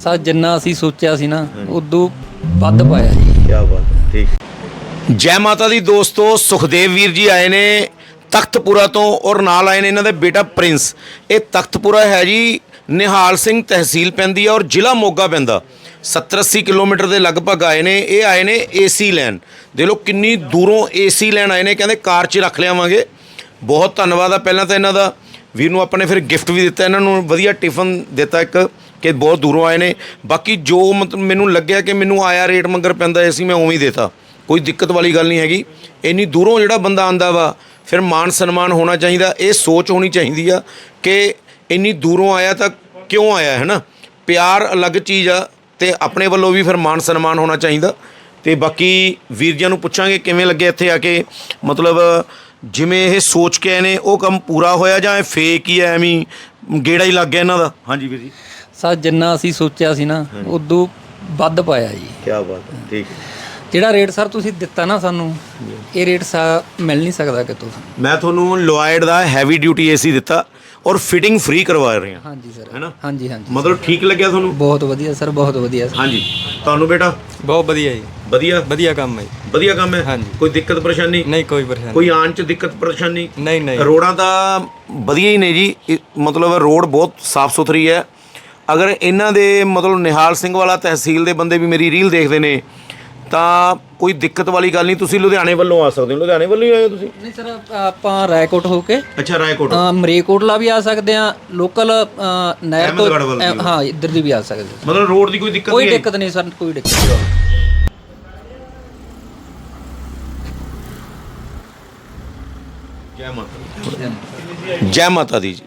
ਸਾ ਜਿੰਨਾ ਅਸੀਂ ਸੋਚਿਆ ਸੀ ਨਾ ਉਦੋਂ ਵੱਧ ਪਾਇਆ ਜੀ। ਕੀ ਬਾਤ ਹੈ ਠੀਕ। ਜੈ ਮਾਤਾ ਦੀ ਦੋਸਤੋ ਸੁਖਦੇਵ ਵੀਰ ਜੀ ਆਏ ਨੇ ਤਖਤਪੁਰਾ ਤੋਂ ਔਰ ਨਾਲ ਆਏ ਨੇ ਇਹਨਾਂ ਦੇ ਬੇਟਾ ਪ੍ਰਿੰਸ। ਇਹ ਤਖਤਪੁਰਾ ਹੈ ਜੀ ਨਿਹਾਲ ਸਿੰਘ ਤਹਿਸੀਲ ਪੈਂਦੀ ਹੈ ਔਰ ਜ਼ਿਲ੍ਹਾ ਮੋਗਾ ਪੈਂਦਾ। 70 80 ਕਿਲੋਮੀਟਰ ਦੇ ਲਗਭਗ ਆਏ ਨੇ ਇਹ ਆਏ ਨੇ ਏਸੀ ਲੈਣ। ਦੇ ਲੋ ਕਿੰਨੀ ਦੂਰੋਂ ਏਸੀ ਲੈਣ ਆਏ ਨੇ ਕਹਿੰਦੇ ਕਾਰ 'ਚ ਰੱਖ ਲਿਆਵਾਂਗੇ। ਬਹੁਤ ਧੰਨਵਾਦ ਆ ਪਹਿਲਾਂ ਤਾਂ ਇਹਨਾਂ ਦਾ। ਵੀਰ ਨੂੰ ਆਪਾਂ ਨੇ ਫਿਰ ਗਿਫਟ ਵੀ ਦਿੱਤਾ ਇਹਨਾਂ ਨੂੰ ਵਧੀਆ ਟਿਫਨ ਦਿੱਤਾ ਇੱਕ। ਕਿ ਬਹੁਤ ਦੂਰੋਂ ਆਏ ਨੇ। ਬਾਕੀ ਜੋ ਮਤਲਬ ਮੈਨੂੰ ਲੱਗਿਆ ਕਿ ਮੈਨੂੰ ਆਇਆ ਰੇਟ ਮੰਗਰ ਪੈਂਦਾ ਸੀ ਮੈਂ ਉਵੇਂ ਹੀ ਦੇਤਾ। ਕੋਈ ਦਿੱਕਤ ਵਾਲੀ ਗੱਲ ਨਹੀਂ ਹੈਗੀ। ਇੰਨੀ ਦੂਰੋਂ ਜਿਹੜਾ ਬੰਦਾ ਆਂਦਾ ਵਾ, ਫਿਰ ਮਾਨ ਸਨਮਾਨ ਹੋਣਾ ਚਾਹੀਦਾ। ਇਹ ਸੋਚ ਹੋਣੀ ਚਾਹੀਦੀ ਆ ਕਿ ਇੰਨੀ ਦੂਰੋਂ ਆਇਆ ਤਾਂ ਕਿਉਂ ਆਇਆ ਹੈ ਨਾ ਪਿਆਰ ਅਲੱਗ ਚੀਜ਼ ਆ ਤੇ ਆਪਣੇ ਵੱਲੋਂ ਵੀ ਫਿਰ ਮਾਨ ਸਨਮਾਨ ਹੋਣਾ ਚਾਹੀਦਾ। ਤੇ ਬਾਕੀ ਵੀਰ ਜੀਆਂ ਨੂੰ ਪੁੱਛਾਂਗੇ ਕਿਵੇਂ ਲੱਗੇ ਇੱਥੇ ਆ ਕੇ। ਮਤਲਬ ਜਿਵੇਂ ਇਹ ਸੋਚ ਕੇ ਆਏ ਨੇ, ਉਹ ਕੰਮ ਪੂਰਾ ਹੋਇਆ ਜਾਂ ਇਹ ਫੇਕ ਹੀ ਐ ਐਵੇਂ ਗੇੜਾ ਹੀ ਲੱਗ ਗਿਆ ਇਹਨਾਂ ਦਾ? ਹਾਂਜੀ ਵੀਰ ਜੀ। ਸਾ ਜਿੰਨਾ ਅਸੀਂ ਸੋਚਿਆ ਸੀ ਨਾ ਉਦੋਂ ਵੱਧ ਪਾਇਆ ਜੀ। ਕੀ ਬਾਤ ਹੈ ਠੀਕ। ਜਿਹੜਾ ਰੇਟ ਸਰ ਤੁਸੀਂ ਦਿੱਤਾ ਨਾ ਸਾਨੂੰ ਇਹ ਰੇਟ ਸਾ ਮਿਲ ਨਹੀਂ ਸਕਦਾ ਕਿਤੋਂ। ਮੈਂ ਤੁਹਾਨੂੰ ਲੋਇਡ ਦਾ ਹੈਵੀ ਡਿਊਟੀ ਏਸੀ ਦਿੱਤਾ ਔਰ ਫਿਟਿੰਗ ਫ੍ਰੀ ਕਰਵਾ ਰਹੇ। ਹਾਂ ਹਾਂਜੀ ਸਰ। ਹੈਨਾ? ਹਾਂਜੀ ਹਾਂਜੀ ਮਤਲਬ ਠੀਕ ਲੱਗਿਆ ਤੁਹਾਨੂੰ? ਬਹੁਤ ਵਧੀਆ ਸਰ ਬਹੁਤ ਵਧੀਆ ਸਰ। ਹਾਂਜੀ। ਤੁਹਾਨੂੰ ਬੇਟਾ? ਬਹੁਤ ਵਧੀਆ ਜੀ। ਵਧੀਆ? ਵਧੀਆ ਕੰਮ ਹੈ ਜੀ। ਵਧੀਆ ਕੰਮ ਹੈ? ਹਾਂਜੀ। ਕੋਈ ਦਿੱਕਤ ਪਰੇਸ਼ਾਨੀ? ਨਹੀਂ ਕੋਈ ਪਰੇਸ਼ਾਨੀ। ਕੋਈ ਆਉਣ ਚ ਦਿੱਕਤ ਪਰੇਸ਼ਾਨੀ? ਨਹੀਂ ਨਹੀਂ। ਰੋਡਾਂ ਤਾਂ ਵਧੀਆ ਹੀ ਨੇ ਜੀ। ਇਹ ਮਤਲਬ ਰੋਡ ਬਹੁਤ ਸਾਫ਼ ਸੁਥਰੀ ਹੈ। ਅਗਰ ਇਹਨਾਂ ਦੇ ਮਤਲਬ ਨਿਹਾਲ ਸਿੰਘ ਵਾਲਾ ਤਹਿਸੀਲ ਦੇ ਬੰਦੇ ਵੀ ਮੇਰੀ ਰੀਲ ਦੇਖਦੇ ਨੇ ਤਾਂ ਕੋਈ ਦਿੱਕਤ ਵਾਲੀ ਗੱਲ ਨਹੀਂ ਤੁਸੀਂ ਲੁਧਿਆਣੇ ਵੱਲੋਂ ਆ ਸਕਦੇ ਹੋ। ਲੁਧਿਆਣੇ ਵੱਲੋਂ ਹੀ ਆਏ ਹੋ ਤੁਸੀਂ? ਨਹੀਂ ਸਰ ਆਪਾਂ ਰਾਏਕੋਟ ਹੋ ਕੇ ਅੱਛਾ ਰਾਏਕੋਟ। ਮਰੇਕੋਟਲਾ ਵੀ ਆ ਸਕਦੇ ਆ ਲੋਕਲ ਨਹਿਰ ਤੋਂ ਹਾਂ। ਇੱਧਰ ਦੀ ਵੀ ਆ ਸਕਦੇ। ਮਤਲਬ ਰੋਡ ਦੀ ਕੋਈ ਦਿੱਕਤ ਕੋਈ ਨਹੀਂ ਦਿੱਕਤ ਨਹੀਂ ਸਰ ਕੋਈ ਦਿੱਕਤ ਨਹੀਂ। ਜੈ ਮਾਤਾ ਦੀ। ਜੈ ਮਾਤਾ ਦੀ ਜੀ।